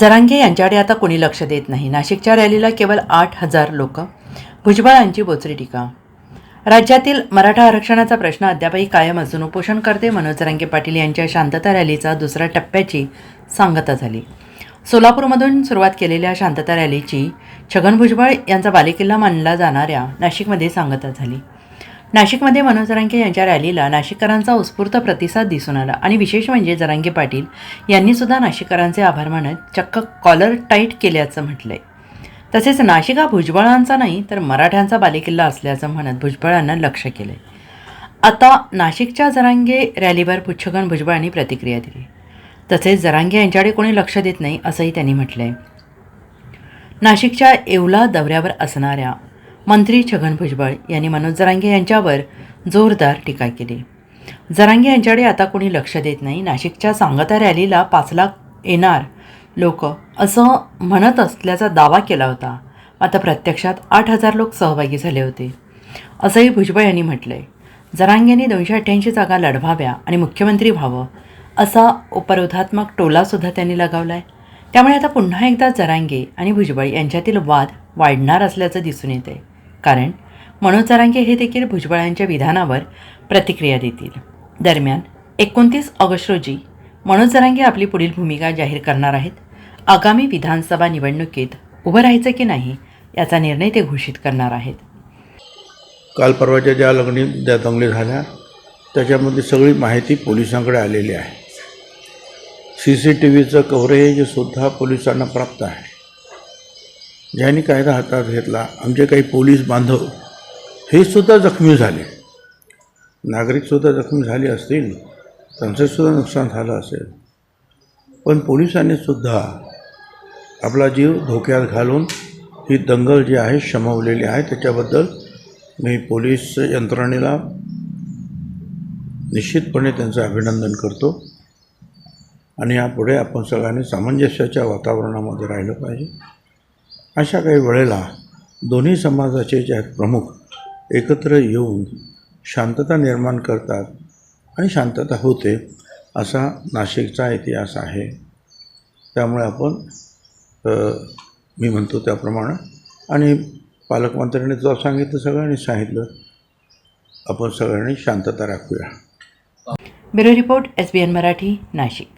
जरांगे यांच्याकडे आता कोणी लक्ष देत नाही. नाशिकच्या रॅलीला केवळ आठ हजार लोक. भुजबळांची बोचरी टीका. राज्यातील मराठा आरक्षणाचा प्रश्न अद्यापही कायम असून उपोषणकर्ते मनोज जरांगे पाटील यांच्या शांतता रॅलीचा दुसऱ्या टप्प्याची सांगता झाली. सोलापूरमधून सुरुवात केलेल्या शांतता रॅलीची छगन भुजबळ यांचा बालेकिल्ला मानला जाणाऱ्या नाशिकमध्ये सांगता झाली. नाशिकमध्ये मनोज जरांगे यांच्या रॅलीला नाशिककरांचा उत्स्फूर्त प्रतिसाद दिसून आला. आणि विशेष म्हणजे जरांगे पाटील यांनीसुद्धा नाशिककरांचे आभार मानत चक्क कॉलर टाईट केल्याचं म्हटलंय. तसेच नाशिक हा भुजबळांचा नाही तर मराठ्यांचा बालेकिल्ला असल्याचं म्हणत भुजबळांना लक्ष केलंय. आता नाशिकच्या जरांगे रॅलीवर पुच्छगन भुजबळांनी प्रतिक्रिया दिली. तसेच जरांगे यांच्याकडे कोणी लक्ष देत नाही असंही त्यांनी म्हटलं आहे नाशिकच्या येवला दौऱ्यावर असणाऱ्या मंत्री छगन भुजबळ यांनी मनोज जरांगे यांच्यावर जोरदार टीका केली. जरांगे यांच्याकडे आता कोणी लक्ष देत नाही. नाशिकच्या सांगता रॅलीला पाच लाख येणार लोक असं म्हणत असल्याचा दावा केला होता. आता प्रत्यक्षात आठ हजार लोक सहभागी झाले होते. असंही भुजबळ यांनी म्हटलंय. जरांगेंनी दोनशे अठ्ठ्याऐंशी जागा लढवाव्या आणि मुख्यमंत्री व्हावं असा उपरोधात्मक टोलासुद्धा त्यांनी लगावला आहे त्यामुळे आता पुन्हा एकदा जरांगे आणि भुजबळ यांच्यातील वाद वाढणार असल्याचं दिसून येत आहे कारण मनोज जरांगे हे देखील भुजबळांच्या विधानावर प्रतिक्रिया देतील. दरम्यान एकोणतीस ऑगस्ट रोजी मनोज जरांगे आपली पुढील भूमिका जाहीर करणार आहेत. आगामी विधानसभा निवडणुकीत उभं राहायचं की नाही याचा निर्णय ते घोषित करणार आहेत. काल परवाच्या ज्या लग्नी ज्या दंगली झाल्या त्याच्यामध्ये सगळी माहिती पोलिसांकडे आलेली आहे. सी सी टी व्हीचं कव्हरेजसुद्धा पोलिसांना प्राप्त आहे. ज्यांनी कायदा हातात घेतला आमचे काही पोलीस बांधव हे सुद्धा जखमी झाले. नागरिकसुद्धा जखमी झाले असतील त्यांचंसुद्धा नुकसान झालं असेल. पण पोलिसांनी सुद्धा आपला जीव धोक्यात घालून ही दंगल जी आहे शमवलेली आहे त्याच्याबद्दल मी पोलीस यंत्रणेला निश्चितपणे त्यांचं अभिनंदन करतो. आणि यापुढे आपण सगळ्यांनी सामंजस्याच्या वातावरणामध्ये राहिलं पाहिजे. अशा काही वेळेला दोन्ही समाजाचे जे आहेत प्रमुख एकत्र येऊन शांतता निर्माण करतात आणि शांतता होते असा नाशिकचा इतिहास आहे. त्यामुळे आपण मी म्हणतो त्याप्रमाणे आणि पालकमंत्र्यांनी जो सांगितलं सगळ्यांनी सांगितलं आपण सगळ्यांनी शांतता राखूया. Bureau report S B N Marathi Nashik.